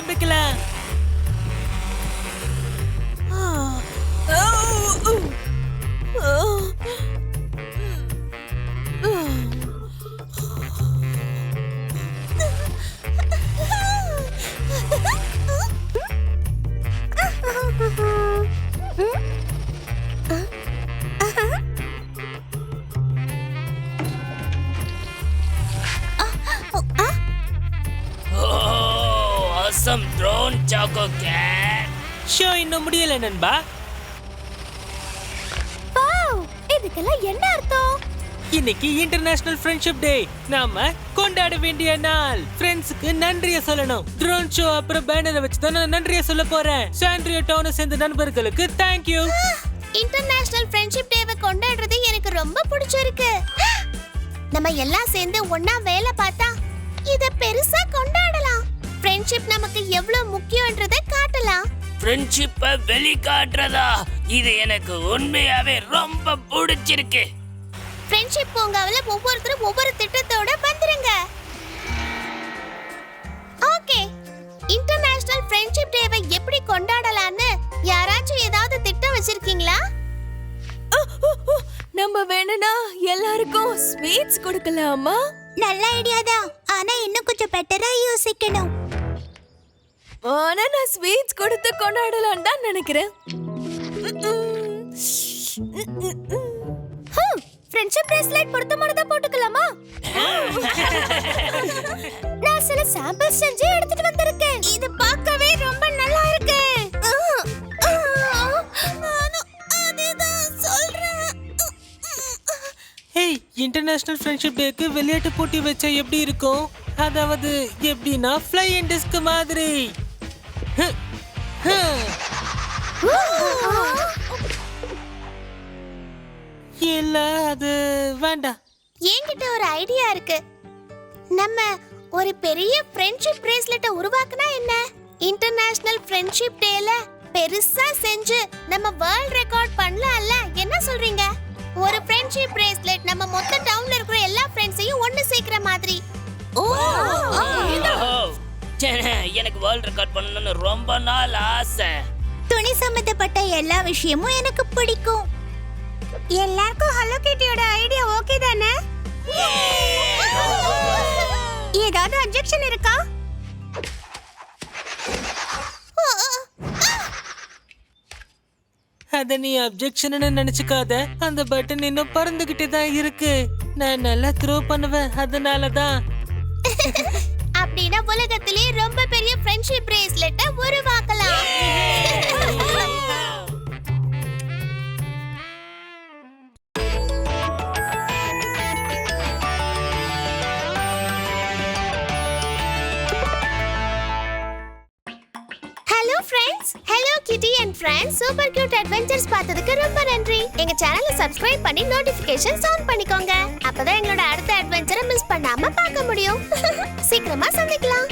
ஆரம்பிக்கலாம் awesome drone சாக்கோ gate show இன்னும் முடியல நண்பா. வாவ் இதுக்கெல்லாம் என்ன அர்த்தம்? இன்னைக்கு இன்டர்நேஷனல் ஃப்ரெண்ட்ஷிப் டே நாம கொண்டாட வேண்டிய நாள். ஃப்ரெண்ட்ஸுக்கு நன்றிய சொல்லணும். ட்ரோன் ஷோ அப்புறம் பேனரை வச்சு தான் நான் நன்றிய சொல்ல போறேன். சாண்ட்ரியோ டவுனை சேர்ந்த நண்பர்களுக்கு தேங்க்யூ இன்டர்நேஷனல் ஃப்ரெண்ட்ஷிப் டேவை கொண்டாடுறது எனக்கு ரொம்ப பிடிச்சிருக்கு. நம்ம எல்லாம் சேர்ந்து ஒண்ணா வேலை பார்த்தா ஃப்ரெண்ட்ஷிப் நமக்கு எவ்வளவு முக்கியன்றதை காட்டலாம். ஃப்ரெண்ட்ஷிப்பை வெளிக்காட்டுறதா? இது எனக்கு உண்மையாவே ரொம்ப பிடிச்சிருக்கு. ஃப்ரெண்ட்ஷிப் பூங்காவுல ஒவ்வொருத்தரும் ஒவ்வொரு திட்டத்தோட வந்துருங்க. ஓகே இன்டர்நேஷனல் ஃப்ரெண்ட்ஷிப் டேவை எப்படி கொண்டாடலாம்னு யாராச்சும் ஏதாவது திட்டம் வச்சிருக்கீங்களா? நம்ம வேணும்னா எல்லாருக்கும் ஸ்வீட்ஸ் கொடுக்கலாமா? நல்ல ஐடியா தான். ஆனா இன்னும் கொஞ்சம் பெட்டரா யோசிக்கணும். ஆனா நான் ஸ்வீட்ஸ் கொடுத்து கொண்டாடலாம் தான் நினைக்கிறேன். ஃப்ரெண்ட்ஷிப் பிரேஸ்லெட் பொருத்தமானதா போட்டுக்கலாமா? நான் சில சாம்பிள்ஸ் செஞ்சு எடுத்துட்டு வந்திருக்கேன். இது பார்க்கவே ரொம்ப நல்லா இருக்கு. நானும் அதுதான் சொல்றேன் ஹேய் இன்டர்நேஷனல் ஃப்ரெண்ட்ஷிப் டேக்கு விளையாட்டு போட்டி வச்சா எப்படி இருக்கும்? அதாவது எப்படின்னா ஃப்ளை அண்ட் டிஸ்க் மாதிரி. இல்ல அது வேண்டாம் என்கிட்ட ஒரு ஐடியா இருக்கு. நம்ம ஒரு பெரிய ஃப்ரெண்ட்ஷிப் பிரேஸ்லெட்டை உருவாக்குனா என்ன? இன்டர்நேஷனல் ஃப்ரெண்ட்ஷிப் டேல பெருசா செஞ்சு நம்ம வேர்ல்ட் ரெக்கார்ட் பண்ணலாம்ல? என்ன சொல்றீங்க? ஒரு ஃப்ரெண்ட்ஷிப் பிரேஸ்லெட் நம்ம மொத்த டவுன்ல இருக்கிற எல்லா எனக்கு வேர்ல்ட் ரெக்கார்ட் பண்ணணும்னு ரொம்ப நாள் ஆசை. துணி சம்பந்தப்பட்ட எல்லா விஷயமும் எனக்கு பிடிக்கும். எல்லாருக்கும் ஹலோ கிட்டியோட ஐடியா ஓகே தானே? ஏதாவது அப்ஜெக்ஷன் இருக்கா? அத நீ அப்ஜெக்ஷன் நினைச்சுக்காத. அந்த பட்டன் இன்னும் பறந்துகிட்டே தான் இருக்கு. நான் நல்லா த்ரோ பண்ணுவேன். அதனால தான் அப்படின்னா உலகத்திலே ரொம்ப பெரிய ஃப்ரெண்ட்ஷிப் பிரேஸ்லெட்டை உருவாக்கலாம். Hello friends hello Kitty and friends super cute adventures பார்த்ததுக்கு ரொம்ப நன்றி. எங்க சேனலை சப்ஸ்கிரைப் பண்ணி நோட்டிபிகேஷன்ஸ் ஆன் பண்ணிக்கோங்க. அப்பதான் எங்களோட அடுத்த அட்வென்ச்சரை மிஸ் பண்ணாம பார்க்க முடியும். சீக்கிரமா சந்திக்கலாம்